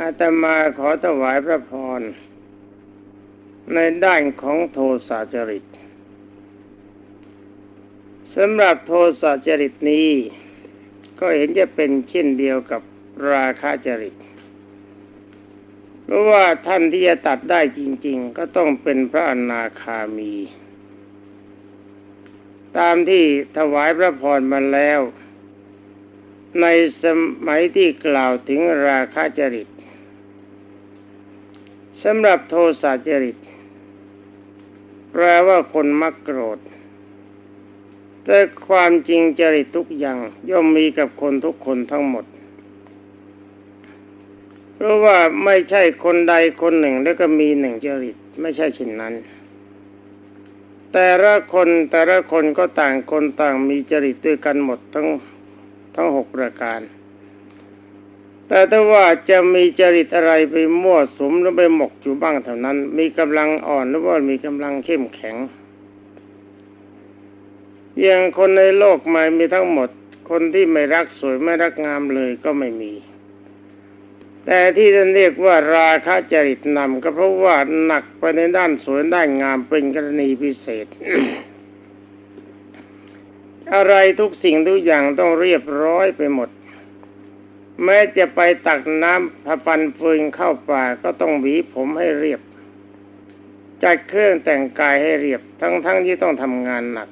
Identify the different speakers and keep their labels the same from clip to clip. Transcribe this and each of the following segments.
Speaker 1: อาตมาขอถวายพระพร ในด้านของโทสะจริตสำหรับโทสะจริตนี้ ก็เห็นจะเป็นเช่นเดียวกับราคะจริตเพราะว่าท่านที่จะตัดได้จริง ๆ ก็ต้องเป็นพระอนาคามี ตามที่ถวายพระพรมาแล้ว ในสมัยที่กล่าวถึงราคะจริต สำหรับโทสะจริต แปลว่าคนมักโกรธ แต่ความจริงจริตทุกอย่างย่อมมีกับคนทุกคนทั้งหมด เพราะว่าไม่ใช่คนใดคนหนึ่งแล้วก็มีหนึ่งจริต ไม่ใช่เช่นนั้น แต่ละคนแต่ละคนก็ต่างคนต่างมีจริตด้วยกันหมดทั้งทั้งหกประการ แต่ถ้าว่าจะมีจริตอะไรไปมั่วสมหรือไปหมกอยู่บ้างเท่านั้น มีกำลังอ่อนหรือว่ามีกำลังเข้มแข็งอย่างคนในโลกไม่มีทั้งหมด คนที่ไม่รักสวยไม่รักงามเลยก็ไม่มี แต่ที่ท่านเรียกว่าราคะจริตนำก็เพราะว่าหนักไปในด้านสวยด้านงามเป็นกรณีพิเศษ อะไรทุกสิ่งทุกอย่างต้องเรียบร้อยไปหมด แม้จะไปตักน้ำพปันฟืนเข้าป่าก็ต้องหวีผมให้เรียบ จัดเครื่องแต่งกายให้เรียบ ทั้งๆทที่ต้องทำงานหนัก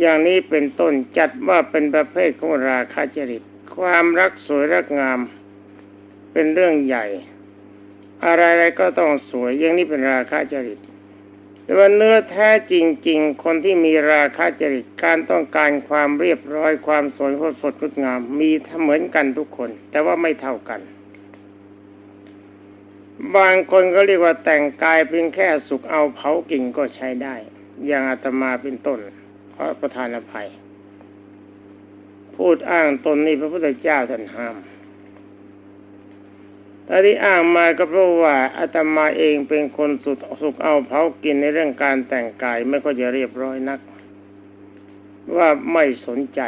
Speaker 1: อย่างนี้เป็นต้นจัดว่าเป็นประเภทของราคาจริต ความรักสวยรักงาม เป็นเรื่องใหญ่ อะไรๆก็ต้องสวยอย่างนี้เป็นราคาจริต แต่ว่าเนื้อแท้จริง ๆ คนที่มีราคะจริตการต้องการความเรียบร้อยความสวยงดสดงดงาม มีเหมือนกันทุกคน แต่ว่าไม่เท่ากัน บางคนก็เรียกว่าแต่งกายเพียงแค่สุกเอาเผากิ่งก็ใช้ได้ อย่างอาตมาเป็นต้นเพราะประธานอภัย พูดอ้างตนนี่พระพุทธเจ้าท่านห้าม แต่ที่อ้างมาก็เพราะว่าอาตมาเองเป็นคนสุดสุกเอาเผากินในเรื่องการแต่งกายไม่ค่อยจะเรียบร้อยนัก ว่าไม่สนใจ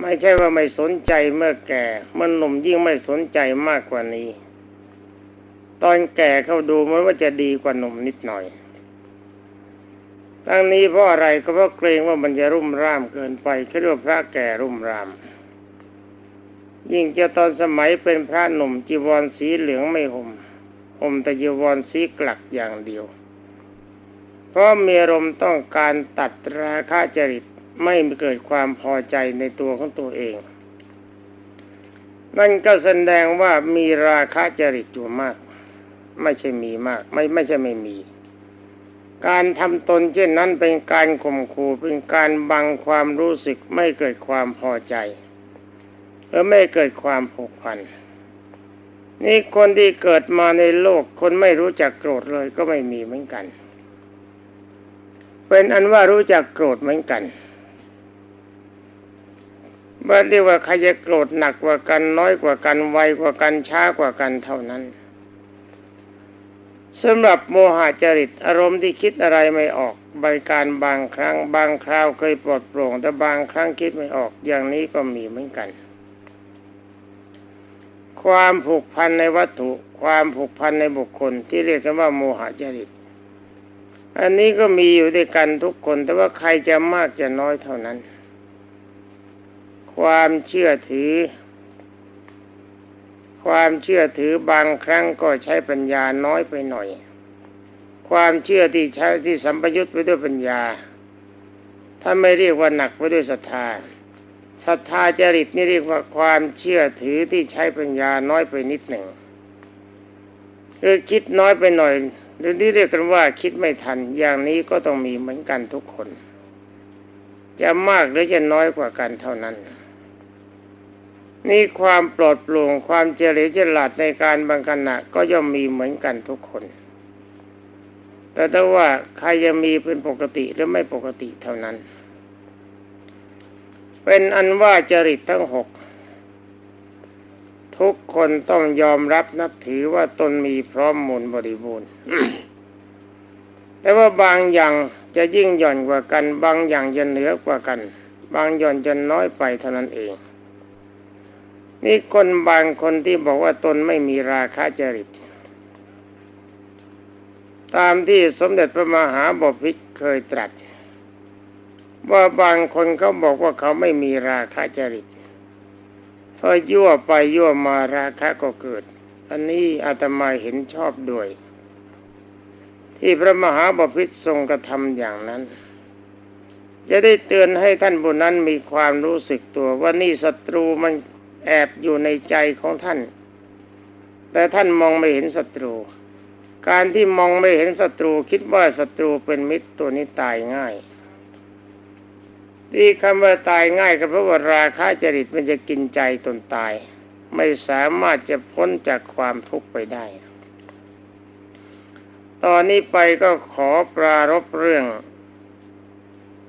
Speaker 1: ไม่ใช่ว่าไม่สนใจเมื่อแก่ มันหนุ่มยิ่งไม่สนใจมากกว่านี้ ตอนแก่เขาดูมันว่าจะดีกว่าหนุ่มนิดหน่อยทั้งนี้เพราะอะไรก็เพราะเกรงว่ามันจะรุ่มร่ามเกินไปคิดว่าพระแก่รุ่มร่าม ยิ่งจะตอนสมัยเป็นพระหนุ่มจีวรสีเหลืองไม่ห่มห่มแต่จีวรสีกลักอย่างเดียว เพราะมีรมต้องการตัดราคาจริตไม่เกิดความพอใจในตัวของตัวเอง นั่นก็แสดงว่ามีราคาจริตอยู่มาก ไม่ใช่มีมาก ไม่ไม่ใช่ไม่มี การทำตนเช่นนั้นเป็นการข่มขู่เป็นการบังความรู้สึกไม่เกิดความพอใจ เพื่อไม่เกิดความผูกพัน นี่คนที่เกิดมาในโลก คนไม่รู้จักโกรธเลยก็ไม่มีเหมือนกัน เป็นอันว่ารู้จักโกรธเหมือนกันเมื่อเรียกว่าใครจะโกรธหนักกว่ากันน้อยกว่ากันไวกว่ากันช้ากว่ากันเท่านั้นสำหรับโมหะจริตอารมณ์ที่คิดอะไรไม่ออกบริการบางครั้ง บางคราวเคยปลดโปร่งแต่บางครั้งคิดไม่ออกอย่างนี้ก็มีเหมือนกัน ความผูกพันในวัตถุ ความผูกพันในบุคคล ที่เรียกกันว่าโมหะจริต อันนี้ก็มีอยู่ด้วยกันทุกคน แต่ว่าใครจะมากจะน้อยเท่านั้น ความเชื่อถือ ความเชื่อถือบางครั้งก็ใช้ปัญญาน้อยไปหน่อย ความเชื่อที่ใช้ที่สัมปยุตไปด้วยปัญญา ถ้าไม่เรียกว่าหนักไปด้วยศรัทธา ศรัทธาจริตนี่เรียกว่าความเชื่อถือที่ใช้ปัญญาน้อยไปนิดหนึ่งคือคิดน้อยไปหน่อย หรือที่เรียกกันว่าคิดไม่ทัน อย่างนี้ก็ต้องมีเหมือนกันทุกคน จะมากหรือจะน้อยกว่ากันเท่านั้น นี่ความปลอดโปร่งความเฉลียวฉลาดในการบางขณะก็ย่อมมีเหมือนกันทุกคน แต่ถ้าว่าใครจะมีเป็นปกติหรือไม่ปกติเท่านั้น เป็นอันว่าจริตทั้งหกทุกคนต้องยอมรับนับถือว่าตนมีพร้อมมูลบริบูรณ์แต่ว่าบางอย่างจะยิ่งหย่อนกว่ากัน บางอย่างจะเหนือกว่ากัน บางหย่อนจะน้อยไปเท่านั้นเอง นี่คนบางคนที่บอกว่าตนไม่มีราคะจริต ตามที่สมเด็จพระมหาบพิตรเคยตรัส ว่าบางคนเขาบอกว่าเขาไม่มีราคะจริตพอยั่วไปยั่วมาราคะก็เกิด อันนี้อาตมาเห็นชอบด้วย ที่พระมหาบพิตรทรงกระทำอย่างนั้น จะได้เตือนให้ท่านบุญนั้นมีความรู้สึกตัว ว่านี่ศัตรูมันแอบอยู่ในใจของท่าน แต่ท่านมองไม่เห็นศัตรู การที่มองไม่เห็นศัตรูคิดว่าศัตรูเป็นมิตรตัวนี้ตายง่าย ที่คำว่าตายง่ายก็เพราะว่าราคะจริตมันจะกินใจตนตาย ไม่สามารถจะพ้นจากความทุกข์ไปได้ ตอนนี้ไปก็ขอปรารบเรื่อง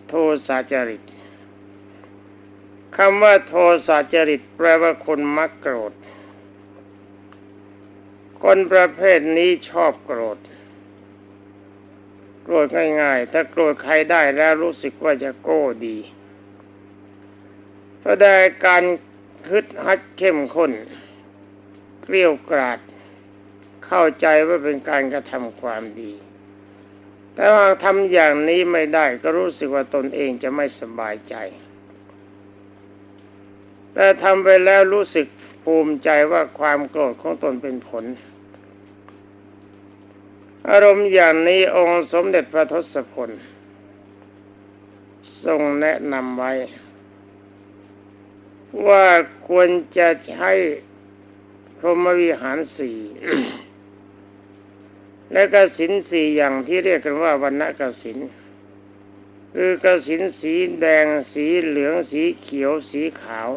Speaker 1: โทสะจริตคำว่าโทสะจริตแปลว่าคนมักโกรธ คนประเภทนี้ชอบโกรธ รธง่ายๆ ถ้าโกรธใครได้แล้วรู้สึกว่าจะโก้ดีเพราะได้การคึดฮัดเข้มข้นเกลียวกราด เข้าใจว่าเป็นการกระทำความดี แต่ว่าทำอย่างนี้ไม่ได้ก็รู้สึกว่าตนเองจะไม่สบายใจ แต่ทำไปแล้วรู้สึกภูมิใจว่าความโกรธของตนเป็นผล อารมณ์อย่างนี้องค์สมเด็จพระทศพลทรงแนะนำไว้ ว่าควรจะใช้พรหมวิหารสี่และกสินสี่อย่างที่เรียกกันว่าวันณกสินคือกสินสีแดงสีเหลืองสีเขียวสีขาว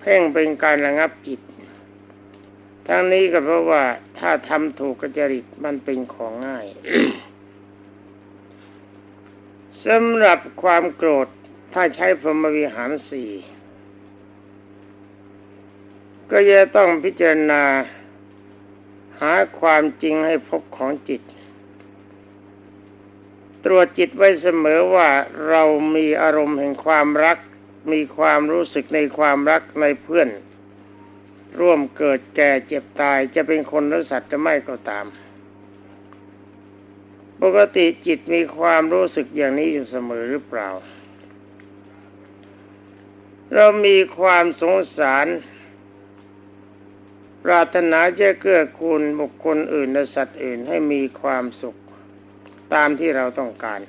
Speaker 1: เพ่งเป็นการระงับจิต ทั้งนี้ก็เพราะว่าถ้าทำถูกกจริตมันเป็นของง่ายสำหรับความโกรธถ้าใช้พรหมวิหารสี่ก็จะต้องพิจารณาหาความจริงให้พบของจิต ตรวจจิตไว้เสมอว่าเรามีอารมณ์แห่งความรัก มีความรู้สึกในความรักในเพื่อน ร่วมเกิดแก่เจ็บตายจะเป็นคนหรือสัตว์จะไม่ก็ตาม ปกติจิตมีความรู้สึกอย่างนี้อยู่เสมอหรือเปล่า เรามีความสงสาร ปรารถนาจะเกื้อกูลบุคคลอื่นและสัตว์อื่นให้มีความสุขตามที่เราต้องการ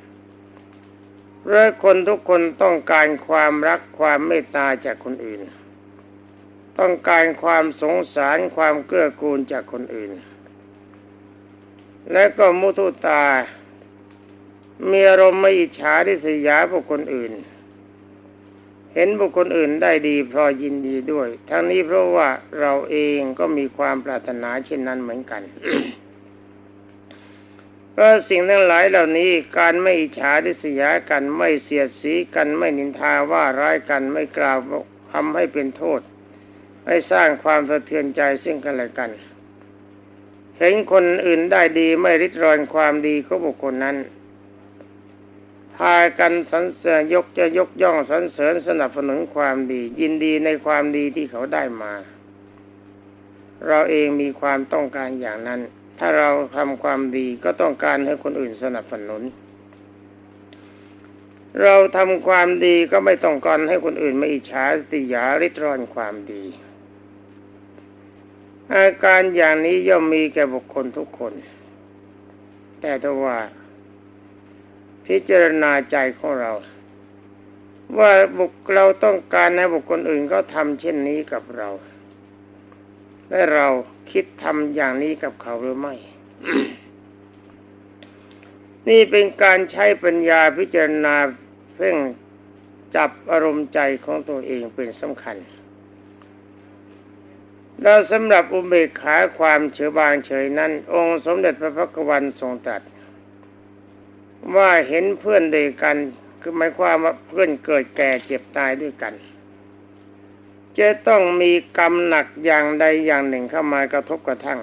Speaker 1: เพราะคนทุกคนต้องการความรักความเมตตาจากคนอื่น ต้องการความสงสารความเกื้อกูลจากคนอื่น และก็มุทุตา มีอารมณ์ไม่อิจฉาริษยาบุคคลอื่น เห็นบุคคลอื่นได้ดีพราะยินดีด้วย ทั้งนี้เพราะว่าเราเองก็มีความปรารถนาเช่นนั้นเหมือนกันเพราะสิ่งทั้งหลายเหล่านี้การไม่อิจฉาริษยากันไม่เสียดสีกันไม่นินทาว่าร้ายกันไม่กล่าวทำให้เป็นโทษ ไม่สร้างความสะเทือนใจซึ่งกันและกัน เห็นคนอื่นได้ดีไม่ริดรอนความดีของบุคคลนั้น พากันสรรเสริญยกจะยกย่องสรรเสริญสนับสนุนความดี ยินดีในความดีที่เขาได้มา เราเองมีความต้องการอย่างนั้น ถ้าเราทำความดีก็ต้องการให้คนอื่นสนับสนุนเราทำความดีก็ไม่ต้องการให้คนอื่นมาอิจฉาติยาริตรอนความดี อาการอย่างนี้ย่อมมีแก่บุคคลทุกคน แต่ถ้าว่า พิจารณาใจของเรา ว่าบุคเราต้องการให้บุคคลอื่นเขาทำเช่นนี้กับเรา และเราคิดทำอย่างนี้กับเขาหรือไม่ นี่เป็นการใช้ปัญญาพิจารณาเพ่งจับอารมณ์ใจของตัวเองเป็นสำคัญ แล้วสำหรับอุเบกขาความเฉยบางเฉยนั้น องค์สมเด็จพระพักวันทรงตรัสว่าเห็นเพื่อนเดียกันคือหมายความว่าเพื่อนเกิดแก่เจ็บตายด้วยกัน จะต้องมีกรรมหนักอย่างใดอย่างหนึ่งเข้ามากระทบกระทั่ง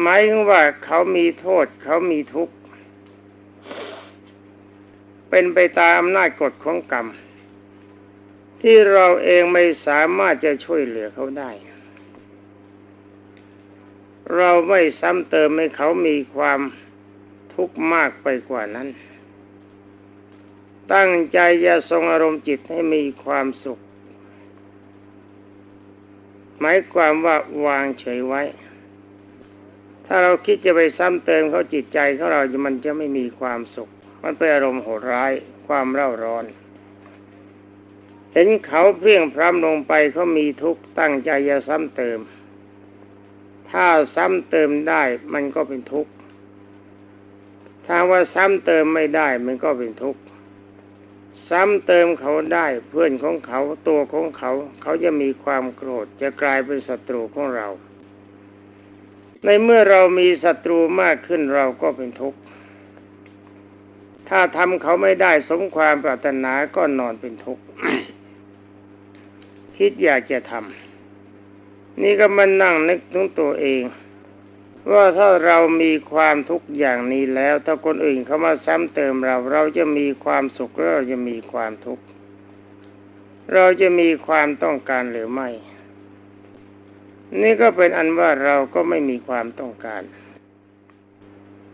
Speaker 1: หมายถึงว่าเขามีโทษเขามีทุกข์ เป็นไปตามอำนาจกฎของกรรม ที่เราเองไม่สามารถจะช่วยเหลือเขาได้ เราไม่ซ้ำเติมให้เขามีความทุกข์มากไปกว่านั้น ตั้งใจจะทรงอารมณ์จิตให้มีความสุข หมายความว่าวางเฉยไว้ ถ้าเราคิดจะไปซ้ำเติมเขาจิตใจของเรา มันจะไม่มีความสุข มันเป็นอารมณ์โหดร้าย ความเร่าร้อน เห็นเขาเพียงพร้ำลงไปเขามีทุกข์ตั้งใจจะซ้ำเติม ถ้าซ้ำเติมได้มันก็เป็นทุกข์ถ้าว่าซ้ำเติมไม่ได้มันก็เป็นทุกข์ซ้ำเติมเขาได้เพื่อนของเขาตัวของเขา เขาจะมีความโกรธจะกลายเป็นศัตรูของเรา ในเมื่อเรามีศัตรูมากขึ้นเราก็เป็นทุกข์ถ้าทำเขาไม่ได้สมความปรารถนาก็นอนเป็นทุกข์ คิดอยากจะทำนี่ก็มานั่งนึกถึงตัวเอง ว่าถ้าเรามีความทุกข์อย่างนี้แล้ว ถ้าคนอื่นเขามาซ้ำเติมเรา เราจะมีความสุขหรือเราจะมีความทุกข์เราจะมีความต้องการหรือไม่ นี่ก็เป็นอันว่าเราก็ไม่มีความต้องการ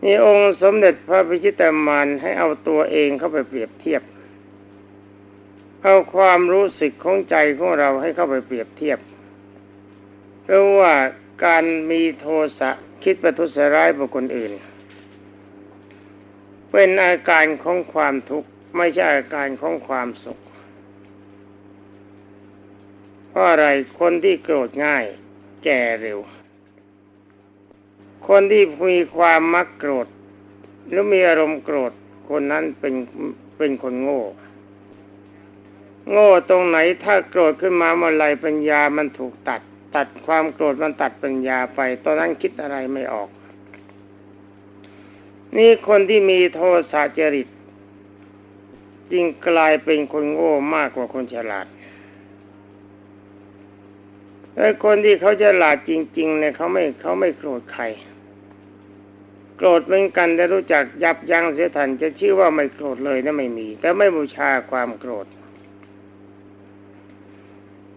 Speaker 1: นี่องค์สมเด็จพระพิชิตามานให้เอาตัวเองเข้าไปเปรียบเทียบ เอาความรู้สึกของใจของเราให้เข้าไปเปรียบเทียบเพราะว่าการมีโทสะคิดประทุษร้ายบุคคลอื่น เป็นอาการของความทุกข์ไม่ใช่อาการของความสุขเพราะอะไรคนที่โกรธง่าย แก่เร็ว คนที่มีความมักโกรธหรือมีอารมณ์โกรธคนนั้นเป็นเป็นคนโง่ โง่ตรงไหนถ้าโกรธขึ้นมาเมื่อไรปัญญามันถูกตัด ตัดความโกรธมันตัดปัญญาไป ตอนนั้นคิดอะไรไม่ออก นี่คนที่มีโทสะจริตจึงกลายเป็นคนโง่มากกว่าคนฉลาดแต่คนที่เขาฉลาดจริง ๆ เนี่ยเขาไม่เขาไม่โกรธใคร โกรธเหมือนกันแต่รู้จักยับยั้งเสียทันจะชื่อว่าไม่โกรธเลยนะไม่มี แต่ไม่บูชาความโกรธ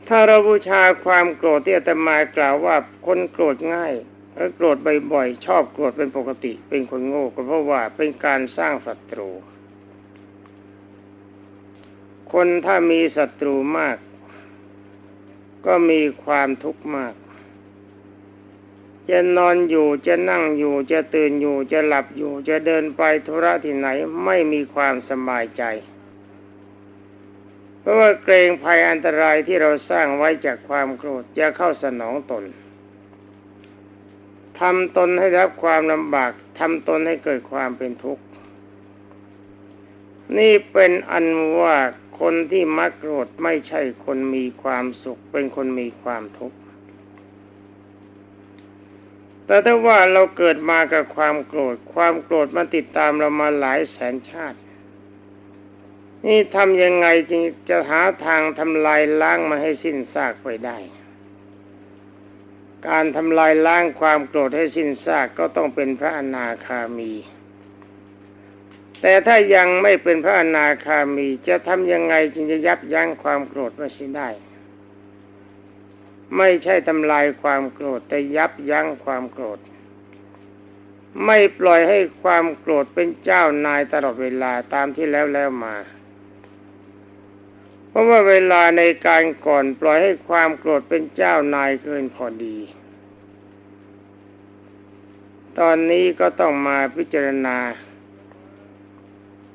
Speaker 1: ถ้าเราบูชาความโกรธที่อาตมากล่าวว่าคนโกรธง่ายและโกรธบ่อยๆชอบโกรธเป็นปกติ เป็นคนโง่ก็เพราะว่าเป็นการสร้างศัตรู คนถ้ามีศัตรูมาก ก็มีความทุกข์มาก จะนอนอยู่จะนั่งอยู่จะตื่นอยู่จะหลับอยู่จะเดินไปธุระที่ไหนไม่มีความสบายใจ เพราะว่าเกรงภัยอันตรายที่เราสร้างไว้จากความโกรธจะเข้าสนองตนทำตนให้รับความลำบากทำตนให้เกิดความเป็นทุกข์ นี่เป็นอันว่าคนที่มักโกรธไม่ใช่คนมีความสุข เป็นคนมีความทุกข์แต่ถ้าว่าเราเกิดมากับความโกรธ ความโกรธมันติดตามเรามาหลายแสนชาติ นี่ทำยังไงจึงจะหาทางทำลายล้างมันให้สิ้นซากไปได้ การทำลายล้างความโกรธให้สิ้นซากก็ต้องเป็นพระอนาคามี แต่ถ้ายังไม่เป็นพระอนาคามีจะทำยังไงจึงจะยับยั้งความโกรธไว้สิ้นได้ ไม่ใช่ทำลายความโกรธแต่ยับยั้งความโกรธไม่ปล่อยให้ความโกรธเป็นเจ้านายตลอดเวลาตามที่แล้วแล้วมา ราะว่าเวลาในการก่อนปล่อยให้ความโกรธเป็นเจ้านายเกินพอดี ตอนนี้ก็ต้องมาพิจารณา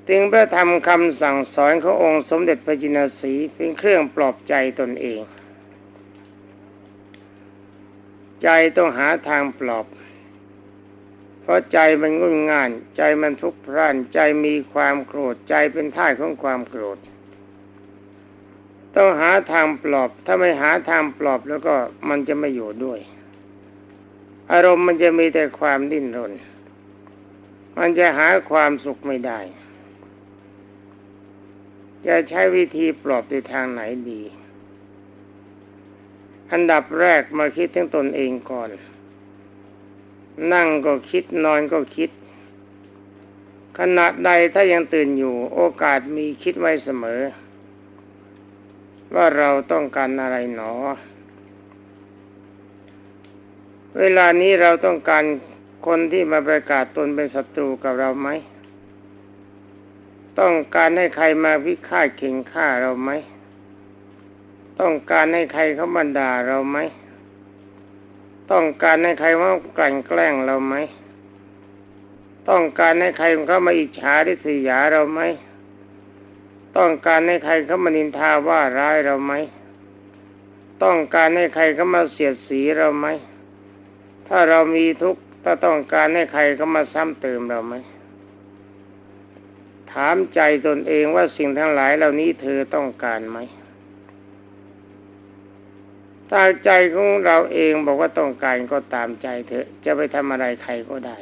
Speaker 1: ถึงพระธรรมคำสั่งสอนขององค์สมเด็จพระจินสีเป็นเครื่องปลอบใจตนเอง ใจต้องหาทางปลอบ เพราะใจมันงุ่นง่าน ใจมันทุกข์พร่าน ใจมีความโกรธ ใจเป็นท่าของความโกรธ ต้องหาทางปลอบ ถ้าไม่หาทางปลอบแล้วก็มันจะไม่อยู่ด้วย อารมณ์มันจะมีแต่ความดิ้นรน มันจะหาความสุขไม่ได้ จะใช้วิธีปลอบในทางไหนดี อันดับแรกมาคิดถึงตนเองก่อน นั่งก็คิดนอนก็คิดขขณะใดถ้ายังตื่นอยู่ โอกาสมีคิดไว้เสมอ ว่าเราต้องการอะไรหนอ เวลานี้เราต้องการคนที่มาประกาศตนเป็นศัตรูกับเราไหม ต้องการให้ใครมาวิฆาตเข่งฆ่าเราไหม ต้องการให้ใครเขาบันดาเราไหม ต้องการให้ใครมากลั่นแกล้งเราไหม ต้องการให้ใครเขามาอิจฉาริษยาเราไหม ต้องการให้ใครเขามานินทาว่าร้ายเราไหม ต้องการให้ใครเขามาเสียดสีเราไหม ถ้าเรามีทุกข์ถ้าต้องการให้ใครเขามาซ้ำเติมเราไหม ถามใจตนเองว่าสิ่งทั้งหลายเหล่านี้เธอต้องการไหมถ้าใจของเราเองบอกว่าต้องการก็ตามใจเถอะ จะไปทำอะไรใครก็ได้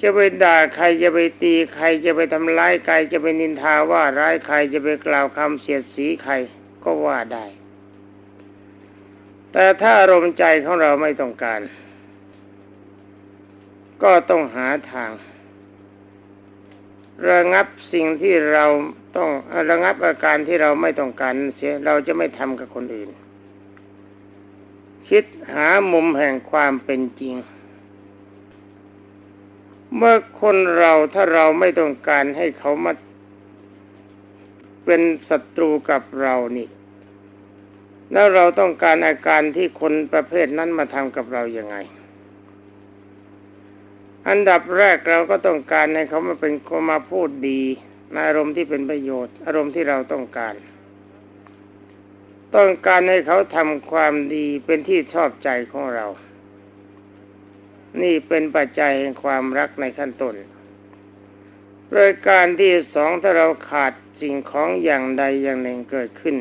Speaker 1: จะไปด่าใครจะไปตีใครจะไปทำร้ายใครจะไปนินทาว่าร้ายใครจะไปกล่าวคำเสียดสีใครก็ว่าได้ แต่ถ้าอารมณ์ใจของเราไม่ต้องการ ก็ต้องหาทาง ระงับสิ่งที่เราต้องระงับอาการที่เราไม่ต้องการเสียเราจะไม่ทำกับคนอื่น คิดหามุมแห่งความเป็นจริง เมื่อคนเราถ้าเราไม่ต้องการให้เขามาเป็นศัตรูกับเรานี่ แล้วเราต้องการอาการที่คนประเภทนั้นมาทำกับเราอย่างไง อันดับแรกเราก็ต้องการให้เขามาเป็นคนมาพูดดีในอารมณ์ที่เป็นประโยชน์ อารมณ์ที่เราต้องการ ต้องการให้เขาทำความดีเป็นที่ชอบใจของเรา นี่เป็นปัจจัยแห่งความรักในขั้นต้นรายการที่สองถ้าเราขาดสิ่งของอย่างใดอย่างหนึ่งเกิดขึ้น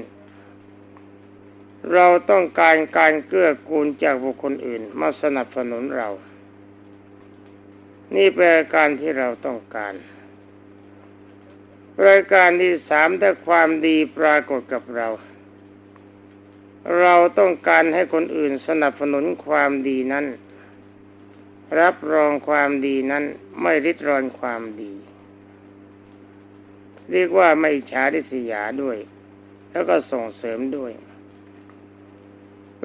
Speaker 1: เราต้องการการเกื้อกูลจากบุคคลอื่น มาสนับสนุนเรา นี่เป็นการที่เราต้องการรายการที่สามถ้าความดีปรากฏกับเรา เราต้องการให้คนอื่นสนับสนุนความดีนั้น รับรองความดีนั้นไม่ริดรอนความดี เรียกว่าไม่ฉาดิสยาด้วย แล้วก็ส่งเสริมด้วย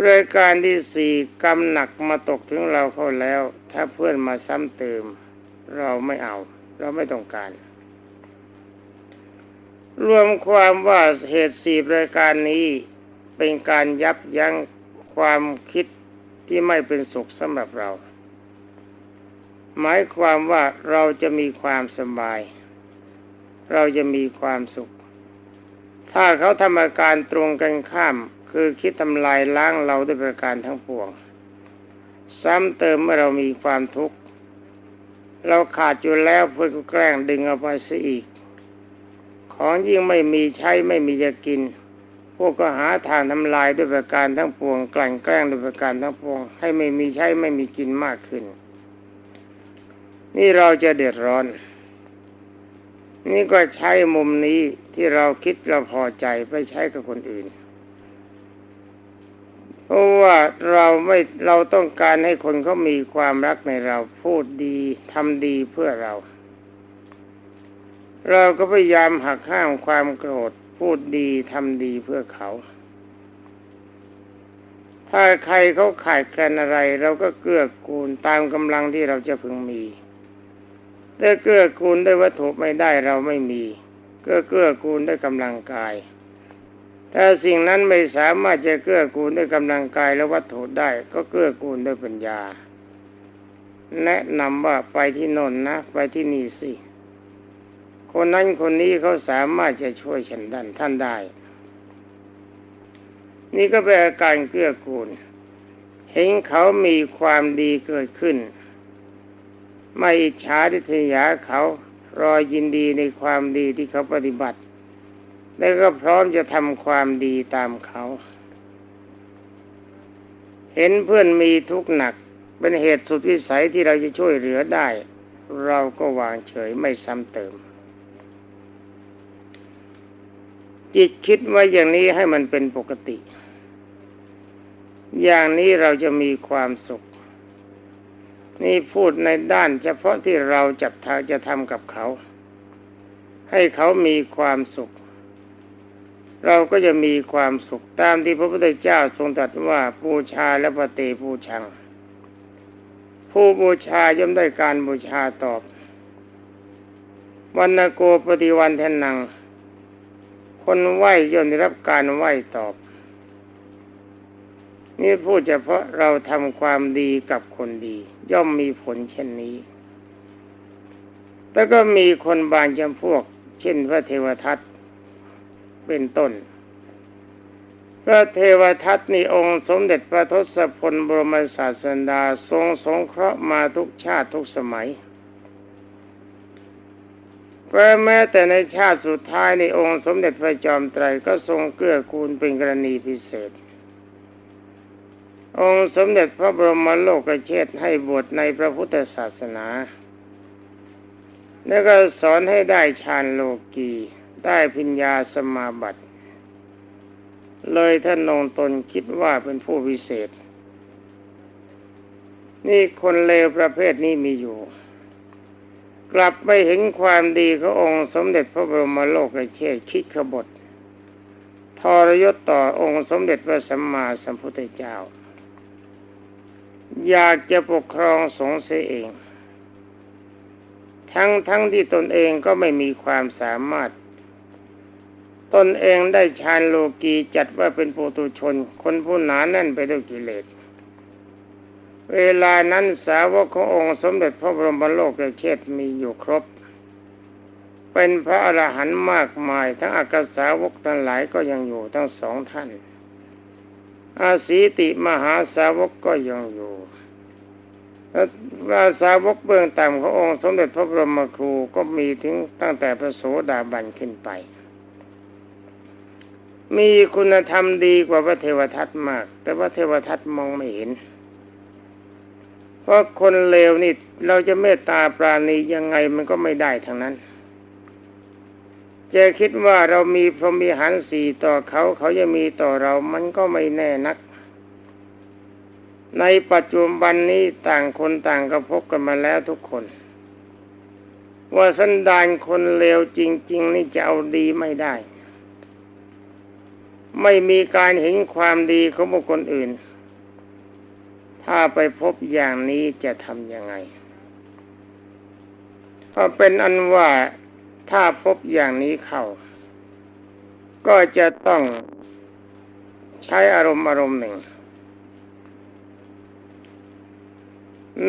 Speaker 1: รายการที่สี่กำหนักมาตกถึงเราเข้าแล้ว ถ้าเพื่อนมาซ้ำเติม เราไม่เอา เราไม่ต้องการ รวมความว่าเหตุสี่รายการนี้เป็นการยับยั้งความคิดที่ไม่เป็นสุขสำหรับเรา หมายความว่าเราจะมีความสบาย เราจะมีความสุข ถ้าเขาทำอาการตรงกันข้าม คือคิดทำลายล้างเราด้วยประการทั้งปวง ซ้ำเติมเมื่อเรามีความทุกข์ เราขาดอยู่แล้วเพื่อแกล้งดึงเอาไปซะอีก ของยิ่งไม่มีใช้ไม่มีจะกินพวกก็หาทางทำลายด้วยประการทั้งปวงกลั่นแกล้งด้วยประการทั้งปวง ให้ไม่มีใช้ไม่มีกินมากขึ้น นี่เราจะเดือดร้อน นี่ก็ใช้มุมนี้ที่เราคิดเราพอใจไปใช้กับคนอื่น เพราะว่าเราไม่เราต้องการให้คนเขามีความรักในเราพูดดีทำดีเพื่อเรา เราก็พยายามหักห้ามความโกรธ พูดดีทำดีเพื่อเขาถ้าใครเขาขาดแคลนอะไร เราก็เกื้อกูลตามกำลังที่เราจะพึงมี ถ้าเกื้อกูลด้วยวัตถุไม่ได้เราไม่มีก็เกื้อกูลด้วยกำลังกาย ถ้าสิ่งนั้นไม่สามารถจะเกื้อกูลด้วยกำลังกายและวัตถุได้ ก็เกื้อกูลด้วยปัญญา แนะนำว่าไปที่นนนะ ไปที่นี่สิคนนั้นคนนี้เขาสามารถจะช่วยฉันดันท่านได้ นี่ก็เป็นอาการเกื้อกูล เห็นเขามีความดีเกิดขึ้น ไม่อิจฉาทิษยาเขารอยินดีในความดีที่เขาปฏิบัติ แล้วก็พร้อมจะทำความดีตามเขา เห็นเพื่อนมีทุกข์หนัก เป็นเหตุสุดวิสัยที่เราจะช่วยเหลือได้ เราก็วางเฉยไม่ซ้ำเติม จิตคิดว่าอย่างนี้ให้มันเป็นปกติ อย่างนี้เราจะมีความสุข นี่พูดในด้านเฉพาะที่เราจับทางจะทำกับเขา ให้เขามีความสุข เราก็จะมีความสุขตามที่พระพุทธเจ้าทรงตรัสว่าบูชาและปฏิบูชัง ผู้บูชาย่อมได้การบูชาตอบวันโกปฏิวันทนัง คนไหวย่อมได้รับการไหวตอบ นี่พูดเฉพาะเราทำความดีกับคนดี ย่อมมีผลเช่นนี้ แต่ก็มีคนบางจำพวก เช่นพระเทวทัตเป็นต้น พระเทวทัตนี่องค์สมเด็จพระทศพลบรมศาสดาทรงสงเคราะห์มาทุกชาติทุกสมัยเพราะแม้แต่ในชาติสุดท้ายในองค์สมเด็จพระจอมไตรก็ทรงเกื้อกูลเป็นกรณีพิเศษ องค์สมเด็จพระบรมโลกเชษให้บวชในพระพุทธศาสนา แล้วก็สอนให้ได้ฌานโลกีได้พิญญาสมาบัติ เลยท่านนงตนคิดว่าเป็นผู้พิเศษ นี่คนเลวประเภทนี้มีอยู่ กลับไปเห็นความดีขององค์สมเด็จพระบรมโลกเชษคิดขบฏทรยศต่อองค์สมเด็จพระสัมมาสัมพุทธเจ้า อยากจะปกครองสงฆ์เสียเอง ทั้งทั้งที่ตนเองก็ไม่มีความสามารถ ตนเองได้ฌานโลกีจัดว่าเป็นปุตุชน คนผู้หนาแน่นไปด้วยกิเลส เวลานั้นสาวกขององค์สมเด็จพระบรมโลกเชษมีอยู่ครบ เป็นพระอรหันต์มากมาย ทั้งอากาสาวกทั้งหลายก็ยังอยู่ทั้งสองท่าน อาศีติมหาสาวกก็ยังอยู่อาสาวกเบื้องต่ำขององค์สมเด็จพระบรมครูก็มีถึงตั้งแต่พระโสดาบันขึ้นไป มีคุณธรรมดีกว่าพระเทวทัตมาก แต่ว่าเทวทัตมองไม่เห็น เพราะคนเลวนี่เราจะเมตตาปราณียังไงมันก็ไม่ได้ทั้งนั้น จะคิดว่าเรามีพรหมีหันสี่ต่อเขาเขาจะมีต่อเรามันก็ไม่แน่นัก ในปัจจุบันนี้ต่างคนต่างก็พบกันมาแล้วทุกคน ว่าสันดานคนเลวจริง ๆ นี่จะเอาดีไม่ได้ ไม่มีการเห็นความดีของบุคคลอื่น ถ้าไปพบอย่างนี้จะทำยังไงก็เป็นอันว่า ถ้าพบอย่างนี้เข้า ก็จะต้องใช้อารมณ์อารมณ์หนึ่ง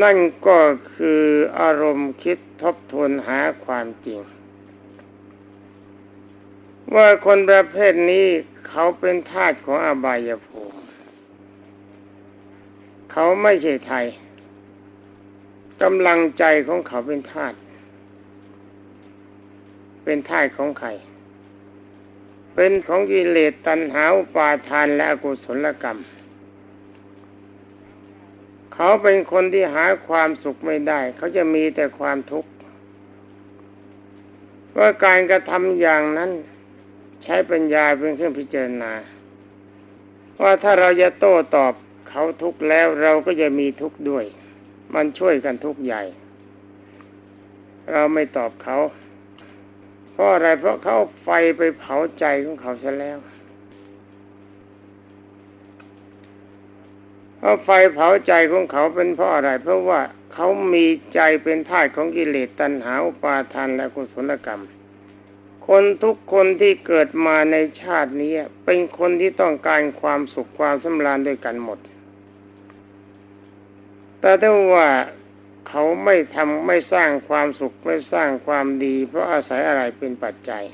Speaker 1: นั่นก็คืออารมณ์คิดทบทวนหาความจริง ว่าคนประเภทนี้เขาเป็นทาสของอบายภูมิ เขาไม่ใช่ไทยกำลังใจของเขาเป็นทาส เป็นทาของใคร เป็นของกิเลสตัณหาอุปาทานและอกุศลกรรม เขาเป็นคนที่หาความสุขไม่ได้ เขาจะมีแต่ความทุกข์ว่าการกระทำอย่างนั้นใช้ปัญญาเป็นเครื่องพิจารณา ว่าถ้าเราจะโต้ตอบเขาทุกข์แล้วเราก็จะมีทุกข์ด้วย มันช่วยกันทุกข์ใหญ่ เราไม่ตอบเขา เพราะอะไรเพราะเขาไฟไปเผาใจของเขาซะแล้วเพราะไฟเผาใจของเขาเป็นเพราะอะไร เพราะว่าเขามีใจเป็นท่าของกิเลสตัณหาอุปาทานและกุศลกรรม คนทุกคนที่เกิดมาในชาตินี้เป็นคนที่ต้องการความสุขความสำราญด้วยกันหมด แต่ถ้าว่า เขาไม่ทำไม่สร้างความสุขไม่สร้างความดี เพราะอาศัยอะไรเป็นปัจจัย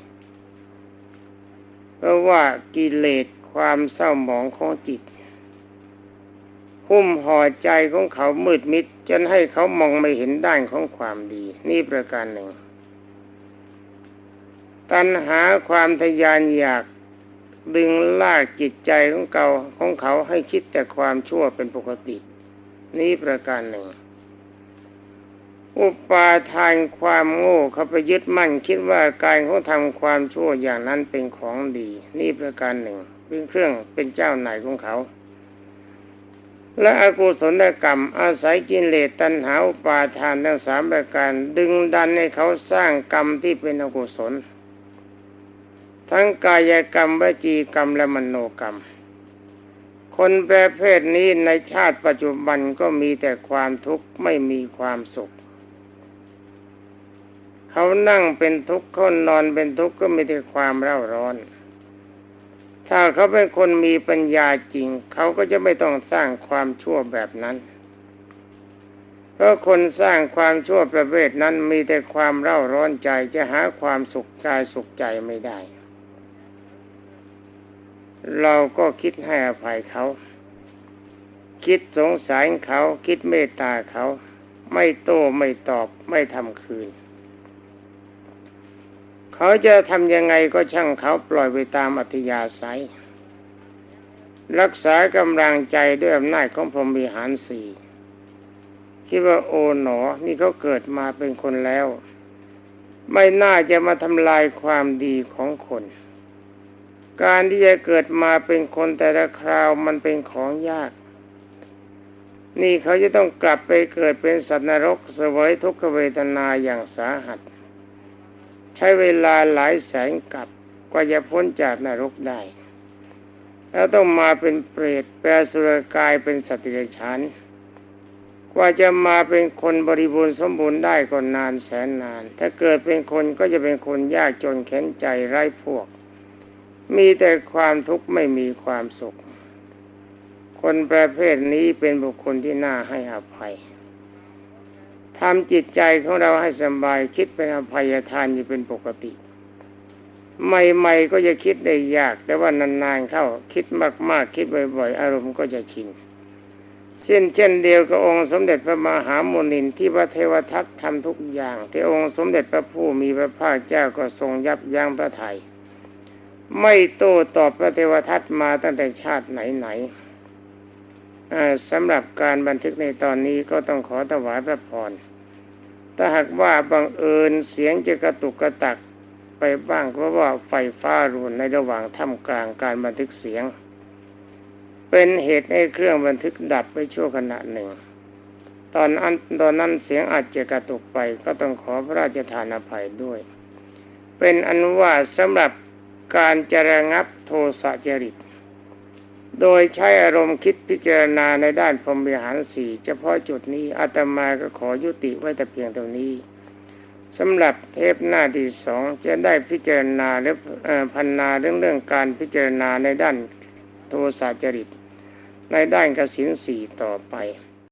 Speaker 1: เพราะว่ากิเลสความเศร้าหมองของจิตหุ้มห่อใจของเขามืดมิดจนให้เขามองไม่เห็นด้านของความดี นี่ประการหนึ่ง ตัณหาความทยานอยากดึงลากจิตใจของเขาของเขาให้คิดแต่ความชั่วเป็นปกติ นี้ประการหนึ่ง อุปาทานความโง่เขาไปยึดมั่น คิดว่าการเขาทำความชั่วอย่างนั้นเป็นของดี นี่ประการหนึ่งเป็นเครื่องเป็นเจ้าไหนของเขา และอกุศลกรรม อาศัยกิเลสตัณหาอุปาทานทั้งสามประการ ดึงดันให้เขาสร้างกรรมที่เป็นอกุศล ทั้งกายกรรมวจีกรรมและมโนกรรมคนประเภทนี้ในชาติปัจจุบันก็มีแต่ความทุกข์ไม่มีความสุข เขานั่งเป็นทุกข์เขานอนเป็นทุกข์ก็มีแต่ความเร่าร้อน ถ้าเขาเป็นคนมีปัญญาจริง เขาก็จะไม่ต้องสร้างความชั่วแบบนั้น เพราะคนสร้างความชั่วประเภทนั้นมีแต่ความเร่าร้อนใจจะหาความสุขกายสุขใจไม่ได้ เราก็คิดให้อภัยเขา คิดสงสารเขาคิดเมตตาเขา ไม่โต้ไม่ตอบไม่ทำคืน เขาจะทำยังไงก็ช่างเขาปล่อยไปตามอัธยาศัย รักษากำลังใจด้วยอำนาจของพรหมีหารสี่คิดว่าโอ๋หนอ นี่เขาเกิดมาเป็นคนแล้ว ไม่น่าจะมาทำลายความดีของคน การที่จะเกิดมาเป็นคนแต่ละคราวมันเป็นของยาก นี่เขาจะต้องกลับไปเกิดเป็นสัตว์นรกเสวยทุกขเวทนาอย่างสาหัส ใช้เวลาหลายแสนกับกว่าจะพ้นจากนรกได้ แล้วต้องมาเป็นเปรตแปลสุรกายเป็นสัตว์เดรัจฉานกว่าจะมาเป็นคนบริบูรณ์สมบูรณ์ได้ก็นานแสนนาน ถ้าเกิดเป็นคนก็จะเป็นคนยากจนแข็งใจไร้พวก มีแต่ความทุกข์ไม่มีความสุข คนประเภทนี้เป็นบุคคลที่น่าให้อภัย ทำจิตใจของเราให้สบายคิดเป็นอภัยทานอยู่เป็นปกติ ใหม่ๆก็จะคิดได้ยาก แต่ว่านานๆเข้าคิดมากๆ คิดบ่อยๆ อารมณ์ก็จะชินเช่นเช่นเดียวกับองค์สมเด็จพระมหาโมนินที่พระเทวทัตทำทุกอย่าง ที่องค์สมเด็จพระผู้มีพระภาคเจ้าก็ทรงยับยั้งพระไทยไม่โต้ตอบพระเทวทัตมาตั้งแต่ชาติไหนๆสำหรับการบันทึกในตอนนี้ก็ต้องขอถวายพระพร ถ้าหากว่าบังเอิญเสียงจะกระตุกกระตักไปบ้างเพราะว่าไฟฟ้ารุนในระหว่างท่ามกลางการบันทึกเสียง เป็นเหตุให้เครื่องบันทึกดับไปชั่วขณะหนึ่ง ตอนนั้นตอนนั้นเสียงอาจจะกระตุกไปก็ต้องขอพระราชทานอภัยด้วย เป็นอนุว่าสำหรับการจระงับโทสะจริต โดยใช้อารมณ์คิดพิจารณาในด้านพรหมวิหารสี่เฉพาะจุดนี้อาตมาก็ขอยุติไว้แต่เพียงเท่านี้สำหรับเทปหน้าที่สองจะได้พิจารณาหรือพันนาเรื่องเรื่องการพิจารณาในด้านโทสะจริต ในด้านกสินสี่ต่อไป